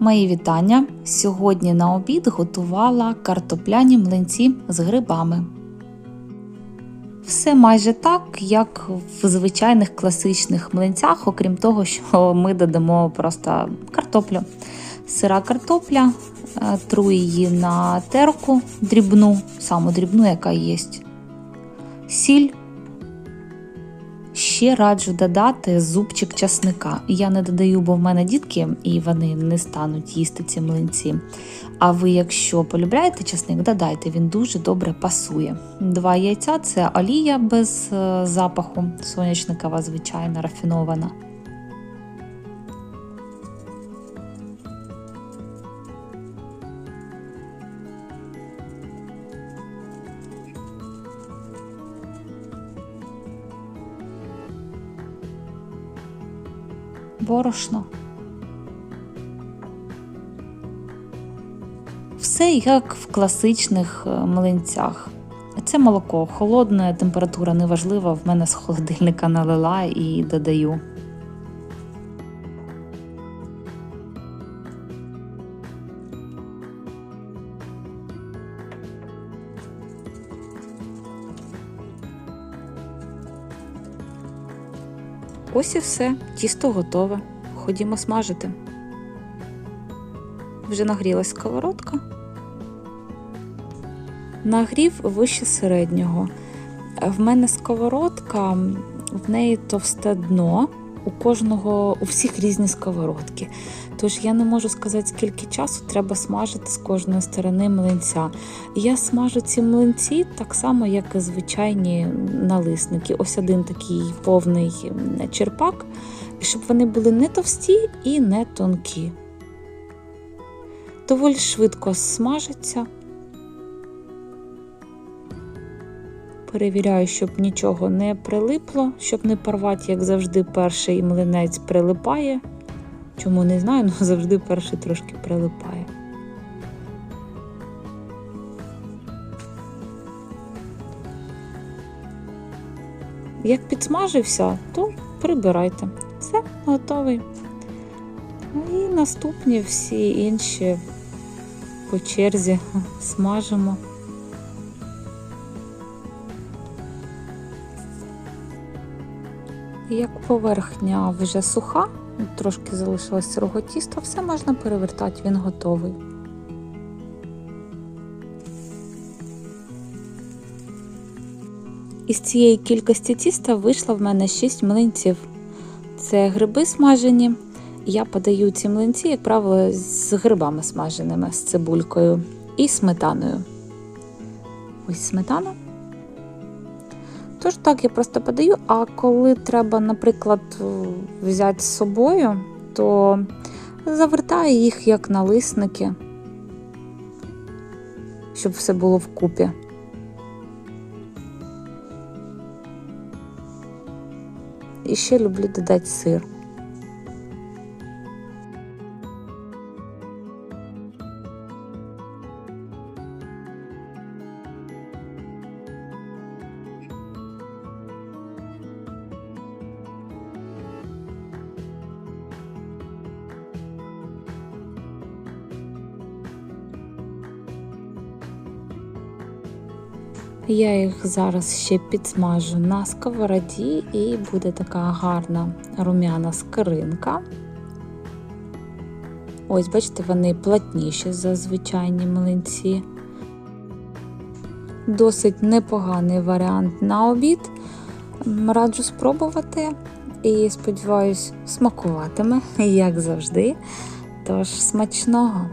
Мої вітання! Сьогодні на обід готувала картопляні млинці з грибами. Все майже так, як в звичайних класичних млинцях, окрім того, що ми додамо просто картоплю. Сира картопля, е, тру її на терку дрібну, саму дрібну, яка є. Сіль. Ще раджу додати зубчик часника. Я не додаю, бо в мене дітки і вони не стануть їсти ці млинці. А ви, якщо полюбляєте часник, додайте, він дуже добре пасує. Два яйця це олія без е, запаху, соняшникова, звичайно, рафінована. Борошно. Все як в класичних е, млинцях. Це молоко холодне, температура неважлива, в мене з холодильника налила і додаю. Ось і все, тісто готове. Ходімо смажити. Вже нагрілась сковородка. Нагрів вище середнього. В мене сковородка, в неї товсте дно. У кожного, у всіх різні сковородки. Тож я не можу сказати, скільки часу треба смажити з кожної сторони млинця. Я смажу ці млинці так само, як і звичайні налисники. Ось один такий повний черпак, і щоб вони були не товсті і не тонкі. Доволі швидко смажиться. Перевіряю, щоб нічого не прилипло, щоб не порвати, як завжди, перший млинець прилипає. Чому не знаю, але завжди перший трошки прилипає. Як підсмажився, то прибирайте. Все, готовий. І наступні всі інші по черзі смажимо. Як поверхня вже суха, трошки залишилось сирого тіста, все можна перевертати, він готовий. Із цієї кількості тіста вийшло в мене 6 млинців. Це гриби смажені. Я подаю ці млинці, як правило, з грибами смаженими, з цибулькою і сметаною. Ось сметана. Тож так, я просто подаю, а коли треба, наприклад, взяти з собою, то завертаю їх як налисники, щоб все було вкупі. І ще люблю додати сир. Я їх зараз ще підсмажу на сковороді і буде така гарна рум'яна скоринка. Ось, бачите, вони плотніші за звичайні млинці. Досить непоганий варіант на обід. Раджу спробувати і, сподіваюсь, смакуватиме, як завжди. Тож, смачного!